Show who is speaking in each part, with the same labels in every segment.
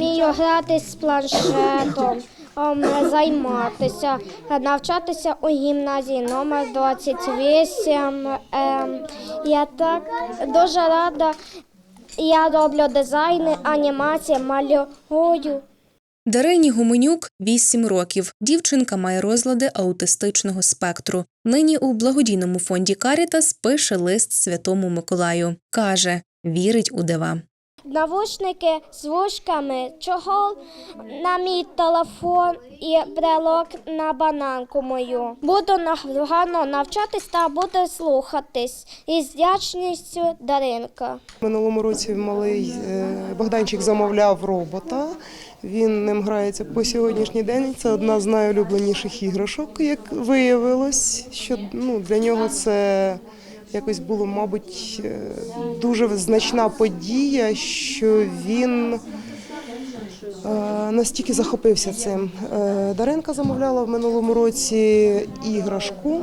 Speaker 1: вмію грати з планшетом, ем, займатися, навчатися у гімназії номер 28. Ем, Я так дуже рада. Я роблю дизайни, анімації, малюю.
Speaker 2: Дарині Гуменюк 8 років. Дівчинка має розлади аутистичного спектру. Нині у благодійному фонді Карітас пише лист Святому Миколаю. Каже, вірить у дива.
Speaker 1: Навушники з вушками, чохол на мій телефон і брелок на бананку мою. Буду гарно навчатись та буду слухатись. І з вдячністю Даринка.
Speaker 3: Минулому році малий е, Богданчик замовляв робота. Він ним грається по сьогоднішній день. Це одна з найулюбленіших іграшок, як виявилось, що ну, для нього це якось було, мабуть, дуже значна подія, що він е, настільки захопився цим. Е, Даринка замовляла в минулому році іграшку.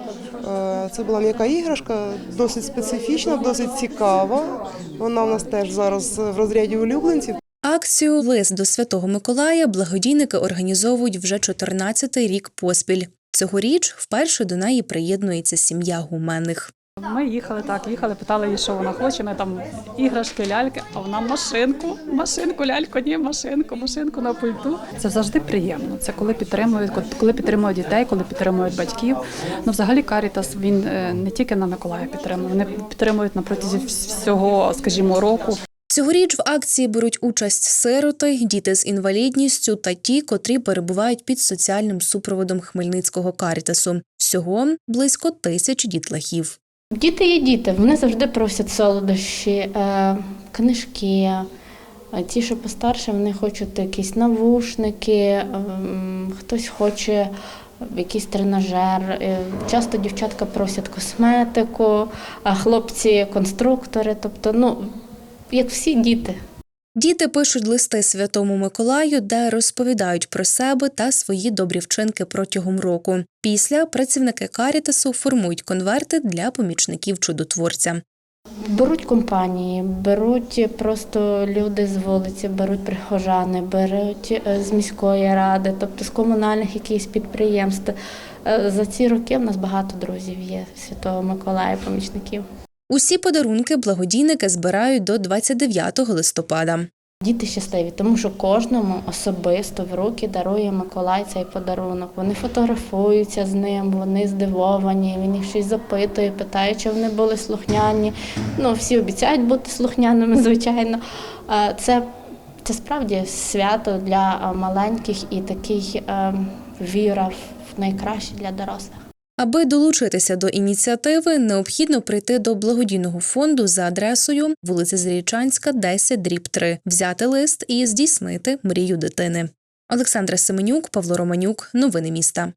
Speaker 3: Е, Це була м'яка іграшка, досить специфічна, досить цікава. Вона в нас теж зараз в розряді улюбленців.
Speaker 2: Акцію Лист до Святого Миколая благодійники організовують вже 14-й рік поспіль. Цьогоріч вперше до неї приєднується сім'я гуменних.
Speaker 4: Ми їхали так, їхали, питали її, що вона хоче. Ми там іграшки, ляльки, а вона машинку, машинку, ляльку, ні, машинку, машинку на пульту. Це завжди приємно. Це коли підтримують, коли підтримують дітей, коли підтримують батьків. Ну, взагалі, Карітас він е, не тільки на Миколая підтримує, вони підтримують на протязі всього, скажімо, року.
Speaker 2: Цьогоріч в акції беруть участь сироти, діти з інвалідністю та ті, котрі перебувають під соціальним супроводом Хмельницького карітасу. Всього близько тисяч дітлахів.
Speaker 5: Діти є діти, вони завжди просять солодощі, е, книжки. Ті, що постарше, вони хочуть якісь навушники, ем, хтось хоче якийсь тренажер. Е, Часто дівчатка просять косметику, а хлопці конструктори. Тобто, ну, як всі діти.
Speaker 2: Діти пишуть листи Святому Миколаю, де розповідають про себе та свої добрі вчинки протягом року. Після працівники карітасу формують конверти для помічників чудотворця.
Speaker 5: Беруть компанії, беруть просто люди з вулиці, беруть прихожани, беруть е, з міської ради, тобто з комунальних якихось підприємств. Е, За ці роки в нас багато друзів є Святого Миколая, помічників.
Speaker 2: Усі подарунки благодійники збирають до 29 листопада.
Speaker 5: Діти щасливі, тому що кожному особисто в руки дарує Миколай цей подарунок. Вони фотографуються з ним, вони здивовані, він їх щось запитує, питає, чи вони були слухняні. Ну, всі обіцяють бути слухняними, звичайно. Це, це справді свято для маленьких і такий е, віра в найкраще для дорослих.
Speaker 2: Аби долучитися до ініціативи, необхідно прийти до благодійного фонду за адресою вулиця Зрічанська, 10, дріб 3, взяти лист і здійснити мрію дитини. Олександра Семенюк, Павло Романюк. Новини міста.